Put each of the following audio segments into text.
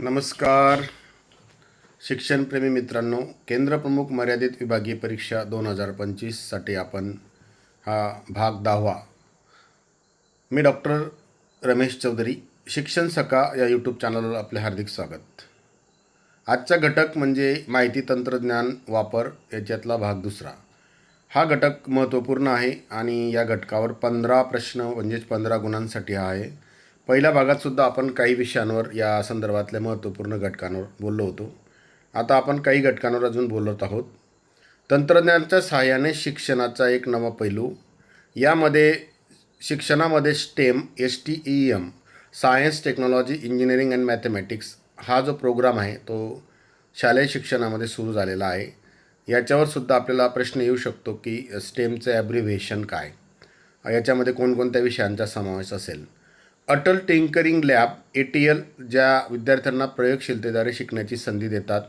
नमस्कार. शिक्षणप्रेमी मित्रांनो केंद्रप्रमुख मर्यादित विभागीय परीक्षा दोन हजार पंचवीससाठी आपण हा भाग दहावा. मी डॉक्टर रमेश चौधरी शिक्षण सका या यूट्यूब चॅनलवर आपले हार्दिक स्वागत. आजचा घटक म्हणजे माहिती तंत्रज्ञान वापर याच्यातला भाग दुसरा. हा घटक महत्त्वपूर्ण आहे आणि या घटकावर पंधरा प्रश्न म्हणजेच पंधरा गुणांसाठी हा आहे. पहिल्या भागात सुद्धा आपण काही विषयांवर या संदर्भातल्या महत्त्वपूर्ण घटकांवर बोललो होतो. आता आपण काही घटकांवर अजून बोलत आहोत. तंत्रज्ञानाच्या सहाय्याने शिक्षणाचा एक नवा पैलू. यामध्ये शिक्षणामध्ये STEM S T E M science technology engineering and mathematics हा जो प्रोग्राम आहे तो शालेय शिक्षणामध्ये सुरू झालेला आहे. याच्यावर सुद्धा आपल्याला प्रश्न येऊ शकतो की स्टेमचं ॲब्रिव्हिएशन काय? याच्यामध्ये कोणकोणत्या विषयांचा समावेश असेल? Atal tinkering lab A T L ज्या विद्यार्थ्यांना प्रयोगशीलतेद्वारे शिकण्याची संधी देतात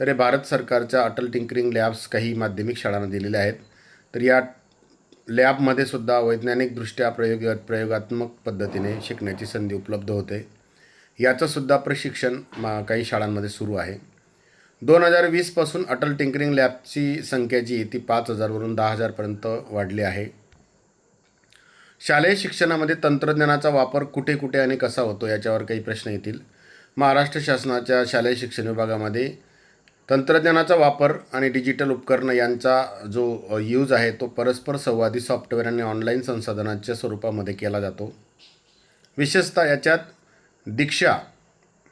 तर हे भारत सरकारच्या अटल टिंकरिंग लॅब्स काही माध्यमिक शाळांना दिलेल्या आहेत. तर या लॅबमध्ये सुद्धा वैज्ञानिकदृष्ट्या प्रयोग प्रयोगात्मक पद्धतीने शिकण्याची संधी उपलब्ध होते. याचंसुद्धा प्रशिक्षण मा काही शाळांमध्ये सुरू आहे. दोन हजार वीसपासून अटल टिंकरिंग लॅबची संख्या जी आहे ती पाच हजारवरून दहा हजारपर्यंत वाढली आहे. शालेय शिक्षणामध्ये तंत्रज्ञानाचा वापर कुठे कुठे आणि कसा होतो याच्यावर काही प्रश्न येतील. महाराष्ट्र शासनाच्या शालेय शिक्षण विभागामध्ये तंत्रज्ञानाचा वापर आणि डिजिटल उपकरणं यांचा जो यूज आहे तो परस्पर संवादी सॉफ्टवेअर आणि ऑनलाईन संसाधनांच्या स्वरूपामध्ये केला जातो. विशेषतः याच्यात दीक्षा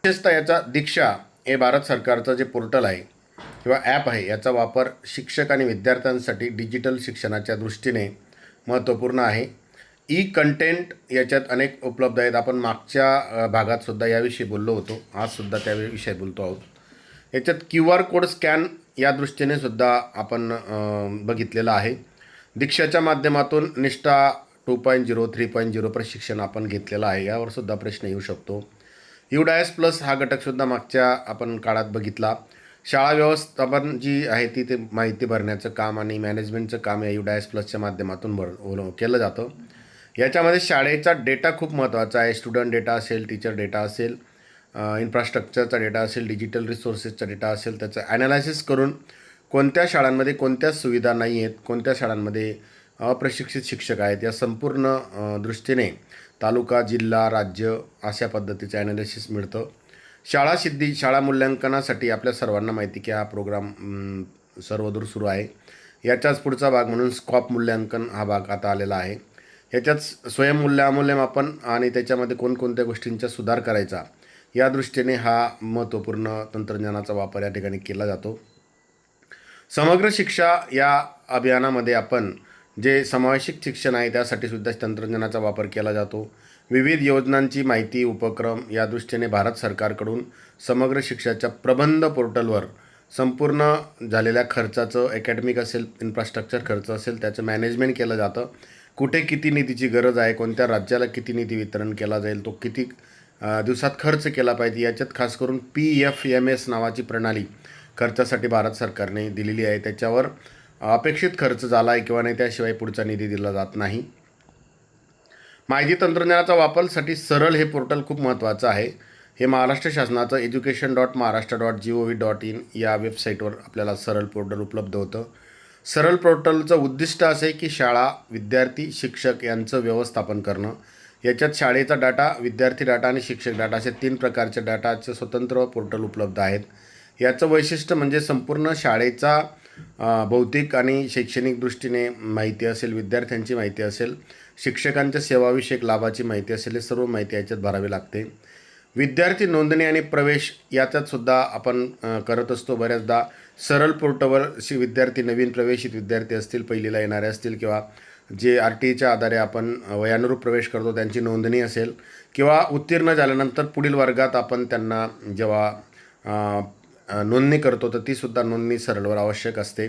विशेषतः याचा दीक्षा हे भारत सरकारचं जे पोर्टल आहे किंवा ॲप आहे याचा वापर शिक्षक आणि विद्यार्थ्यांसाठी डिजिटल शिक्षणाच्या दृष्टीने महत्त्वपूर्ण आहे. ई कंटेंट याच्यात अनेक उपलब्ध आहेत. आपण मागच्या भागातसुद्धा याविषयी बोललो होतो. आजसुद्धा त्याविषयी बोलतो आहोत. याच्यात क्यू आर कोड स्कॅन या दृष्टीने सुद्धा आपण बघितलेलं आहे. दीक्षाच्या माध्यमातून Nishtha two point zero three point zero प्रशिक्षण आपण घेतलेलं आहे. यावरसुद्धा प्रश्न येऊ शकतो. युडायस प्लस हा घटकसुद्धा मागच्या आपण काळात बघितला. शाळा व्यवस्थापन जी आहे ती ते माहिती भरण्याचं काम आणि मॅनेजमेंटचं काम या युडायस प्लसच्या माध्यमातून भर केलं जातं. याच्यामध्ये शाळेचा डेटा खूप महत्त्वाचा आहे. स्टुडंट डेटा असेल टीचर डेटा असेल इन्फ्रास्ट्रक्चरचा डेटा असेल डिजिटल रिसोर्सेसचा डेटा असेल त्याचं ॲनालायसिस करून कोणत्या शाळांमध्ये कोणत्या सुविधा नाही आहेत कोणत्या शाळांमध्ये अप्रशिक्षित शिक्षक आहेत या संपूर्ण दृष्टीने तालुका जिल्हा राज्य अशा पद्धतीचं ॲनालिसिस मिळतं. शाळा सिद्धी शाळा मूल्यांकनासाठी आपल्या सर्वांना माहिती की हा प्रोग्राम सर्वदूर सुरू आहे. याच्याच पुढचा भाग म्हणून स्कॉप मूल्यांकन हा भाग आता आलेला आहे. याच्यात स्वयंमूल्य अमूल्यमापन आणि त्याच्यामध्ये कोणकोणत्या गोष्टींचा सुधार करायचा या दृष्टीने हा महत्त्वपूर्ण तंत्रज्ञानाचा वापर या ठिकाणी केला जातो. समग्र शिक्षा या अभियानामध्ये आपण जे समावेशिक शिक्षण आहे त्यासाठी सुद्धा तंत्रज्ञानाचा वापर केला जातो. विविध योजनांची माहिती उपक्रम या दृष्टीने भारत सरकारकडून समग्र शिक्षाच्या प्रबंध पोर्टलवर संपूर्ण झालेल्या खर्चाचं अकॅडमिक असेल इन्फ्रास्ट्रक्चर खर्च असेल त्याचं मॅनेजमेंट केलं जातं. कुठे किती निधीची गरज आहे कोणत्या राज्याला किती निधी वितरण केला जाईल तो किती दिवसात खर्च केला पाहिजे याच्यात खास करून पी एफ एम एस नावाची प्रणाली खर्चासाठी भारत सरकारने दिलेली आहे. त्याच्यावर अपेक्षित खर्च झाला आहे किंवा नाही त्याशिवाय पुढचा निधी दिला जात नाही. माहिती तंत्रज्ञानाचा वापरसाठी सरळ हे पोर्टल खूप महत्त्वाचं आहे. हे महाराष्ट्र शासनाचं education dot Maharashtra dot G O V dot in या वेबसाईटवर आपल्याला सरळ पोर्टल उपलब्ध होतं. सरळ पोर्टलचं उद्दिष्ट असं आहे की शाळा विद्यार्थी शिक्षक यांचं व्यवस्थापन करणं. याच्यात शाळेचा डाटा विद्यार्थी डाटा आणि शिक्षक डाटा असे तीन प्रकारचे डाटाचे स्वतंत्र पोर्टल उपलब्ध आहेत. याचं वैशिष्ट्य म्हणजे संपूर्ण शाळेचा भौतिक आणि शैक्षणिक दृष्टीने माहिती असेल विद्यार्थ्यांची माहिती असेल शिक्षकांच्या सेवाविषयक लाभाची माहिती असेल हे सर्व माहिती याच्यात भरावी लागते. विद्यार्थी नोंदणी आणि प्रवेश याच्यातसुद्धा आपण करत असतो बऱ्याचदा. सरळ पोर्टवर शी विद्यार्थी नवीन प्रवेशित विद्यार्थी असतील पहिलीला येणारे असतील किंवा जे आर टीच्या आधारे आपण वयानुरूप प्रवेश करतो त्यांची नोंदणी असेल किंवा उत्तीर्ण झाल्यानंतर पुढील वर्गात आपण त्यांना जेव्हा नोंदणी करतो तर तीसुद्धा नोंदणी सरळवर आवश्यक असते.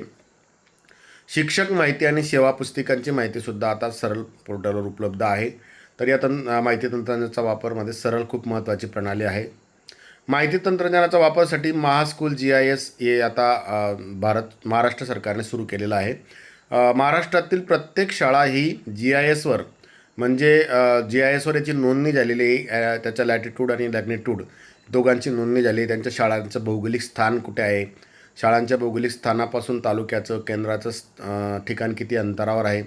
शिक्षक माहिती आणि सेवा पुस्तिकांची माहितीसुद्धा आता सरळ पोर्टलवर उपलब्ध आहे. तर या तंत्र माहिती तंत्रज्ञानाचा वापरमध्ये सरळ खूप महत्त्वाची प्रणाली आहे. माहिती तंत्रज्ञानाचा वापरासाठी महास्कूल जी आय एस हे आता भारत महाराष्ट्र सरकारने सुरू केलेलं आहे. महाराष्ट्रातील प्रत्येक शाळा ही जी आय एसवर म्हणजे जी आय एसवर याची नोंदणी झालेली आहे त्याचा लॅटिट्यूड आणि लॅग्निट्यूड दोघांची नोंदणी झाली त्यांच्या शाळांचं भौगोलिक स्थान कुठे आहे? शाळांच्या भौगोलिक स्थानापासून तालुक्याचं केंद्राचं ठिकाण किती अंतरावर आहे?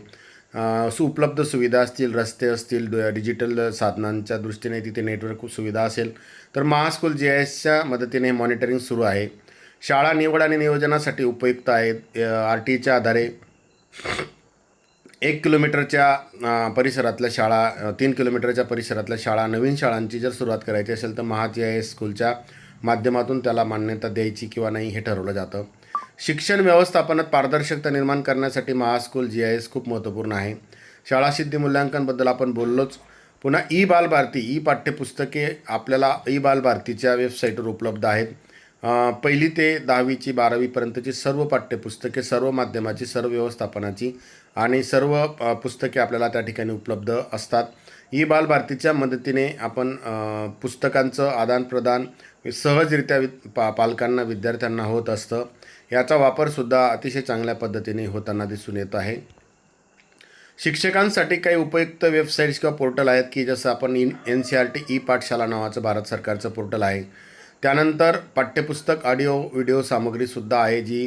सु उपलब्ध सुविधा असतील रस्ते असतील डिजिटल साधनांच्या दृष्टीने तिथे नेटवर्क सुविधा असेल तर महास्कूल जी आय एसच्या मदतीने मॉनिटरिंग सुरू आहे. शाळा निवड आणि नियोजनासाठी उपयुक्त आहेत. आर टीच्या आधारे एक किलोमीटरच्या परिसरातल्या शाळा तीन किलोमीटरच्या परिसरातल्या शाळा नवीन शाळांची जर सुरुवात करायची असेल तर महा जी आय एस स्कूलच्या माध्यमातून त्याला मान्यता द्यायची किंवा नाही हे ठरवलं जातं. शिक्षण व्यवस्थापनात पारदर्शकता निर्माण करण्यासाठी महास्कूल जी आय एस खूप महत्त्वपूर्ण आहे. शाळा सिद्धी मूल्यांकनबद्दल आपण बोललोच. पुन्हा ई बालभारती ई पाठ्यपुस्तके आपल्याला ई बालभारतीच्या वेबसाईटवर उपलब्ध आहेत. पहिली ते दहावीची बारावीपर्यंतची सर्व पाठ्यपुस्तके सर्व माध्यमाची सर्व व्यवस्थापनाची आणि सर्व पुस्तके आपल्याला त्या ठिकाणी उपलब्ध असतात. ई बालभारतीच्या मदतीने आपण पुस्तकांचं आदानप्रदान सहजरित्या वि पा पालकांना विद्यार्थ्यांना होत असतं. याचा वापरसुद्धा अतिशय चांगल्या पद्धतीने होताना दिसून येत आहे. शिक्षकांसाठी काही उपयुक्त वेबसाईट्स किंवा पोर्टल आहेत की जसं आपण in N C R T e Pathshala नावाचं भारत सरकारचं पोर्टल आहे. त्यानंतर पाठ्यपुस्तक ऑडिओ व्हिडिओ सामग्रीसुद्धा आहे जी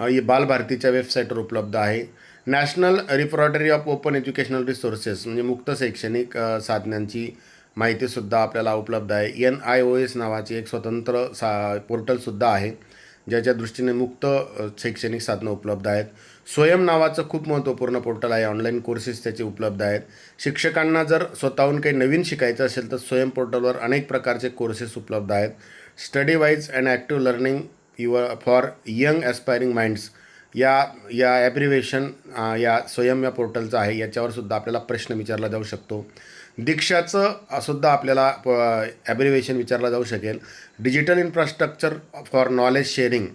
ही बालभारतीच्या वेबसाईटवर उपलब्ध आहे. National repository of open educational resources म्हणजे मुक्त शैक्षणिक साधनांची माहितीसुद्धा आपल्याला उपलब्ध आहे. एन आय ओ एस नावाची एक स्वतंत्र सा पोर्टलसुद्धा आहे. ज्याच्या दृष्टीने मुक्त शैक्षणिक साधनं उपलब्ध आहेत. स्वयं नावाचं खूप महत्त्वपूर्ण पोर्टल आहे. ऑनलाईन कोर्सेस त्याचे उपलब्ध आहेत. शिक्षकांना जर स्वतःहून काही नवीन शिकायचं असेल तर स्वयं पोर्टलवर अनेक प्रकारचे कोर्सेस उपलब्ध आहेत. Study wise and active learning your for young aspiring minds या या ॲब्रिवेशन या स्वयं या पोर्टलचं आहे. याच्यावर सुद्धा आपल्याला प्रश्न विचारला जाऊ शकतो. दीक्षाचं सुद्धा आपल्याला ॲब्रिवेशन विचारला जाऊ शकेल. Digital infrastructure for knowledge sharing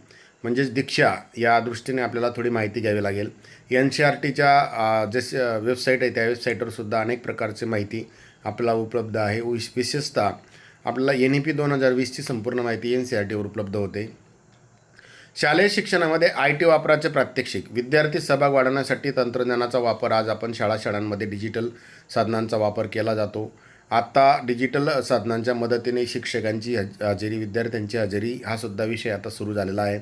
म्हणजेच दीक्षा या दृष्टीने आपल्याला थोडी माहिती घ्यावी लागेल. एन सी आर टीच्या जे वेबसाईट आहे त्या वेबसाईटवर सुद्धा अनेक प्रकारची माहिती आपल्याला उपलब्ध आहे. विश विशेषतः आपल्याला एन ई पी दोन हजार वीसची संपूर्ण माहिती एन सी आर टीवर उपलब्ध होते. शालेय शिक्षणामध्ये आय टी वापराचे प्रात्यक्षिक. विद्यार्थी सहभाग वाढवण्यासाठी तंत्रज्ञानाचा वापर. आज आपण शाळा शाळांमध्ये डिजिटल साधनांचा वापर केला जातो. आत्ता डिजिटल साधनांच्या मदतीने शिक्षकांची हज हजेरी विद्यार्थ्यांची हजेरी हा सुद्धा विषय आता सुरू झालेला आहे.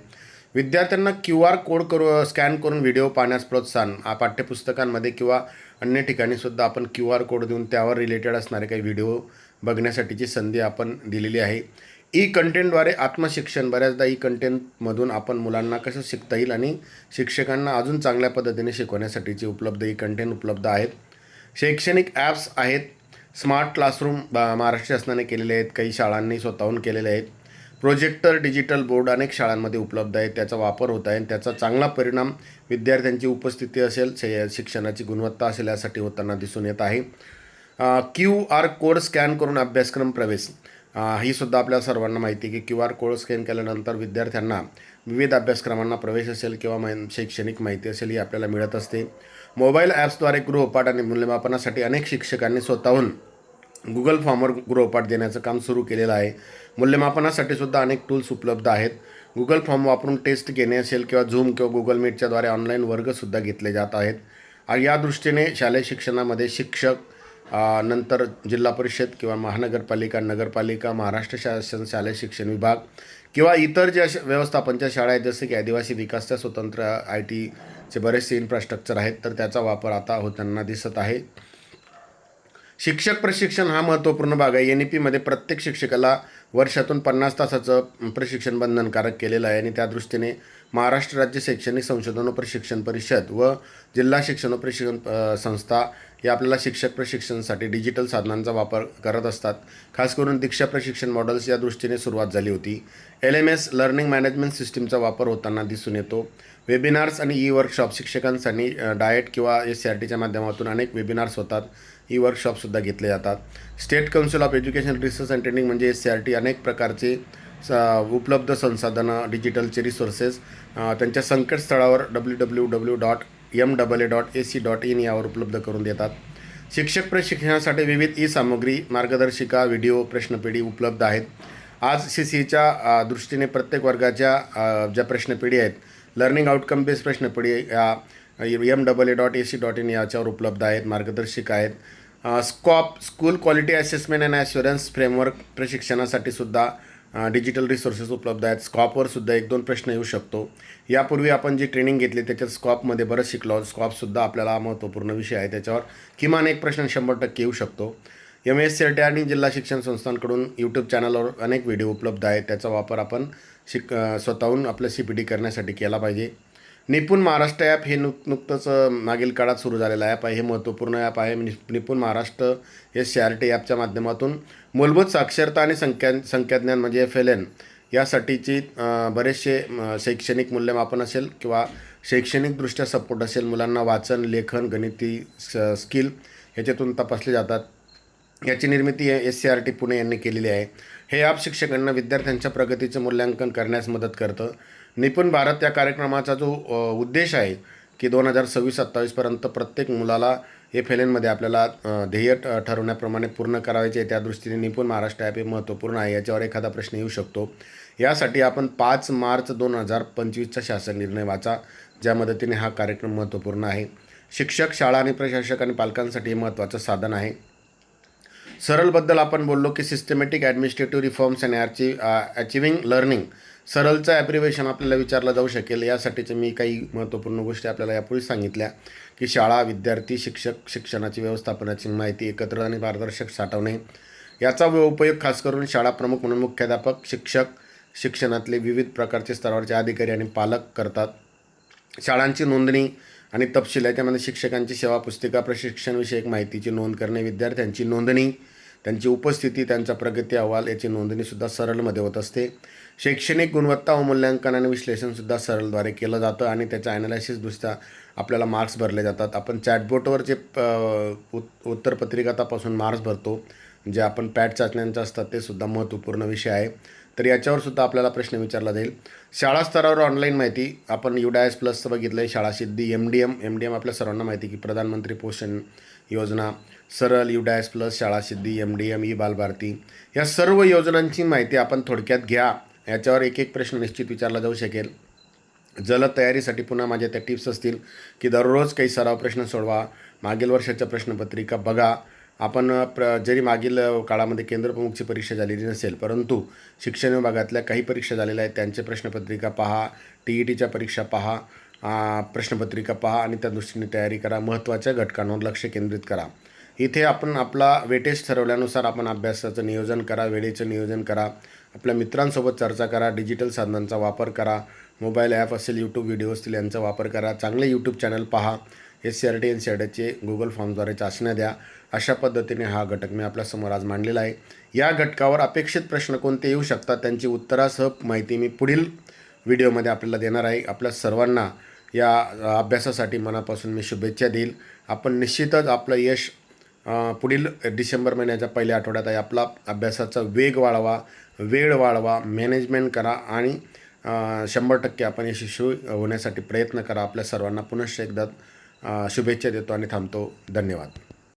विद्यार्थ्यांना क्यू आर कोड करू स्कॅन करून व्हिडिओ पाहण्यास प्रोत्साहन पाठ्यपुस्तकांमध्ये किंवा अन्य ठिकाणी सुद्धा आपण क्यू आर कोड देऊन त्यावर रिलेटेड असणारे काही व्हिडिओ बघण्यासाठीची संधी आपण दिलेली आहे. ई कंटेंटद्वारे आत्मशिक्षण बऱ्याचदा ई कंटेंटमधून आपण मुलांना कसं शिकता येईल आणि शिक्षकांना अजून चांगल्या पद्धतीने शिकवण्यासाठीचे उपलब्ध ई कंटेंट उपलब्ध आहेत. शैक्षणिक ॲप्स आहेत. स्मार्ट क्लासरूम महाराष्ट्र शासनाने केलेले आहेत. काही शाळांनी स्वतःहून केलेले आहेत. प्रोजेक्टर डिजिटल बोर्ड अनेक शाळांमध्ये उपलब्ध आहेत. त्याचा वापर होत आहे आणि त्याचा चांगला परिणाम विद्यार्थ्यांची उपस्थिती असेल शे शिक्षणाची गुणवत्ता असेल यासाठी होताना दिसून येत आहे. क्यू आर कोड स्कॅन करून अभ्यासक्रम प्रवेश. ही सुद्धा आपल्या सर्वांना माहिती की क्यू आर कोड स्कॅन केल्यानंतर विद्यार्थ्यांना विविध अभ्यासक्रमांना प्रवेश असेल किंवा शैक्षणिक माहिती असेल ही आपल्याला मिळत असते. मोबाईल ॲप्सद्वारे गृहपाठ आणि मूल्यमापनासाठी अनेक शिक्षकांनी स्वतःहून गुगल फॉर्मवर गृहपाठ देण्याचं काम सुरू केलेलं आहे. मूल्यमापनासाठी सुद्धा अनेक टूल्स उपलब्ध आहेत. गुगल फॉर्म वापरून टेस्ट घेणे असेल किंवा झूम किंवा गुगल मीटच्याद्वारे ऑनलाईन वर्गसुद्धा घेतले जात आहेत. आणि या दृष्टीने शालेय शिक्षणामध्ये शिक्षक नंतर जिल्हा परिषद किंवा महानगरपालिका नगरपालिका महाराष्ट्र शासन शालेय शिक्षण विभाग किंवा इतर ज्या व्यवस्थापनच्या शाळा आहेत जसे की आदिवासी विकासच्या स्वतंत्र आय टीचे बरेचसे इन्फ्रास्ट्रक्चर आहेत तर त्याचा वापर आता होताना दिसत आहे. शिक्षक प्रशिक्षण हा महत्त्वपूर्ण भाग आहे. एन ई पीमध्ये प्रत्येक शिक्षकाला वर्षातून पन्नास तासाचं प्रशिक्षण बंधनकारक केलेलं आहे आणि त्या दृष्टीने महाराष्ट्र राज्य शैक्षणिक संशोधन व प्रशिक्षण परिषद व जिल्हा शिक्षण व प्रशिक्षण संस्था या आपल्याला शिक्षक प्रशिक्षणासाठी डिजिटल साधनांचा वापर करत असतात. खास करून दीक्षा प्रशिक्षण मॉडेल्स या दृष्टीने सुरुवात झाली होती. L M S learning management सिस्टीमचा वापर होताना दिसून येतो. वेबिनार्स आणि ई वर्कशॉप शिक्षकांसाठी डाएट किंवा एस सी आर टीच्या माध्यमातून अनेक वेबिनार्स होतात. ई वर्कशॉपसुद्धा घेतले जातात. State council of education research and training म्हणजे एस सी आर टी अनेक प्रकारचे स उपलब्ध संसाधनं डिजिटलचे रिसोर्सेस त्यांच्या संकेतस्थळावर W W W dot M double A dot A C dot in यावर उपलब्ध करून देतात. शिक्षक प्रशिक्षणासाठी विविध ई सामग्री मार्गदर्शिका व्हिडिओ प्रश्नपेढी उपलब्ध आहेत. आज सी सीच्या दृष्टीने प्रत्येक वर्गाच्या ज्या प्रश्नपेढी आहेत लर्निंग आउटकम बेस्ड प्रश्नपेढी या M double A dot A C dot in याच्यावर उपलब्ध आहेत मार्गदर्शिका आहेत. Scope school quality assessment and assurance framework प्रशिक्षणासाठी सुद्धा डिजिटल रिसोर्सेस उपलब्ध आहेत. स्कॉपवरसुद्धा एक दोन प्रश्न येऊ शकतो. यापूर्वी आपण जी ट्रेनिंग घेतली त्याच्यात स्कॉपमध्ये बरंच शिकलो. स्कॉपसुद्धा आपल्याला महत्त्वपूर्ण विषय आहे. त्याच्यावर किमान एक प्रश्न शंभर टक्के येऊ शकतो. एम एस सी आणि जिल्हा शिक्षण संस्थांकडून यूट्यूब चॅनलवर अनेक व्हिडिओ उपलब्ध आहेत. त्याचा वापर आपण शिक स्वतःहून आपलं सी पी डी करण्यासाठी केला पाहिजे. निपुण महाराष्ट्र ॲप हे नुक नुकतंच मागील काळात सुरू झालेलं ॲप आहे. हे महत्त्वपूर्ण ॲप आहे. नि- Nipun Maharashtra S C R T ॲपच्या माध्यमातून मूलभूत साक्षरता आणि संख्या संख्याज्ञान म्हणजे एफ एल एन यासाठीची बरेचसे शैक्षणिक मूल्यमापन असेल किंवा शैक्षणिकदृष्ट्या सपोर्ट असेल मुलांना वाचन लेखन गणिती स स्किल ह्याच्यातून तपासले जातात. याची निर्मिती S C R T Pune यांनी केलेली आहे. हे ॲप शिक्षकांना विद्यार्थ्यांच्या प्रगतीचं मूल्यांकन करण्यास मदत करतं. निपुण भारत या कार्यक्रमाचा जो उद्देश आहे की दोन हजार सव्वीस सत्तावीसपर्यंत प्रत्येक मुलाला एफ एल एनमध्ये आपल्याला ध्येय ठरवण्याप्रमाणे पूर्ण करायचे त्या दृष्टीने निपुण महाराष्ट्र ॲप हे महत्त्वपूर्ण आहे. याच्यावर एखादा प्रश्न येऊ शकतो. यासाठी आपण पाच मार्च दोन हजार पंचवीसचा शासन निर्णय वाचा ज्या मदतीने हा कार्यक्रम महत्त्वपूर्ण आहे. शिक्षक शाळा आणि प्रशासक आणि पालकांसाठी हे महत्त्वाचं साधन आहे. सरळबद्दल आपण बोललो की सिस्टमॅटिक ॲडमिनिस्ट्रेटिव्ह रिफॉर्म्स अँड ॲची अचिव्हिंग लर्निंग सरळचं ॲप्रिवेशन आपल्याला विचारलं जाऊ शकेल. यासाठीचे मी काही महत्त्वपूर्ण गोष्टी आपल्याला यापूर्वी सांगितल्या की शाळा विद्यार्थी शिक्षक शिक्षणाची व्यवस्थापनाची माहिती एकत्र आणि पारदर्शक साठवणे. याचा उपयोग खास करून शाळा प्रमुख म्हणून मुख्याध्यापक शिक्षक शिक्षणातले विविध प्रकारचे स्तरावरचे अधिकारी आणि पालक करतात. शाळांची नोंदणी आणि तपशील याच्यामध्ये शिक्षकांची सेवा पुस्तिका प्रशिक्षणविषयक माहितीची नोंद करणे विद्यार्थ्यांची नोंदणी त्यांची उपस्थिती त्यांचा प्रगती अहवाल याची नोंदणीसुद्धा सरळमध्ये होत असते. शैक्षणिक गुणवत्ता व मूल्यांकन आणि विश्लेषणसुद्धा सरळद्वारे केलं जातं आणि त्याच्या ॲनालिसिसदृष्ट्या आपल्याला मार्क्स भरले जातात. आपण चॅटबोटवर जे अ, उत उत्तरपत्रिका तपासून मार्क्स भरतो जे आपण पॅट चाचण्यांचं असतात ते सुद्धा महत्त्वपूर्ण विषय आहे. तर याच्यावर सुद्धा आपल्याला प्रश्न विचारला जाईल. शाळा स्तरावर ऑनलाईन माहिती आपण युडायस प्लसचं बघितलं आहे Shala Siddhi M D M M D M आपल्या सर्वांना माहिती की प्रधानमंत्री पोषण योजना सरल U dash plus Shala Siddhi M D M e Balbharati या सर्व योजनांची माहिती आपण थोडक्यात घ्या. याच्यावर एक एक प्रश्न निश्चित विचारला जाऊ शकेल. जलद तयारीसाठी पुन्हा माझ्या त्या टिप्स असतील की दररोज काही सराव प्रश्न सोडवा मागील वर्षाच्या प्रश्नपत्रिका बघा. आपण प्र जरी मागील काळामध्ये केंद्रप्रमुखची परीक्षा झालेली नसेल परंतु शिक्षण विभागातल्या काही परीक्षा झालेल्या आहेत त्यांचे प्रश्नपत्रिका पहा टी ई टीच्या परीक्षा पहा. प्रश्नपत्रिका पहा आणि त्या दृष्टीने तयारी करा. महत्त्वाच्या घटकांवर लक्ष केंद्रित करा. इथे आपण आपला वेटेज ठरवल्यानुसार आपण अभ्यासाचं नियोजन करा वेळेचं नियोजन करा. आपल्या मित्रांसोबत चर्चा करा डिजिटल साधनांचा वापर करा. मोबाईल ॲप असेल यूट्यूब व्हिडिओ असतील यांचा वापर करा. चांगले यूट्यूब चॅनल पहा. S C R T N C R टीचे गुगल फॉर्मद्वारे चाचण्या द्या. अशा पद्धतीने हा घटक मी आपल्यासमोर आज मांडलेला आहे. या घटकावर अपेक्षित प्रश्न कोणते येऊ शकतात? त्यांची उत्तरासह माहिती मी पुढील व्हिडिओमध्ये आपल्याला देणार आहे. आपल्या सर्वांना या अभ्यासासाठी मनापासून मी शुभेच्छा देईल. आपण निश्चितच आपलं यश पुढील डिसेंबर महिन्याच्या पहिल्या आठवड्यात आहे. आपला अभ्यासाचा वेग वाढवा वेळ वाढवा मॅनेजमेंट करा आणि शंभर टक्के आपण यशस्वी होण्यासाठी प्रयत्न करा. आपल्या सर्वांना पुनश्च एकदा शुभेच्छा देतो आणि थांबतो. धन्यवाद.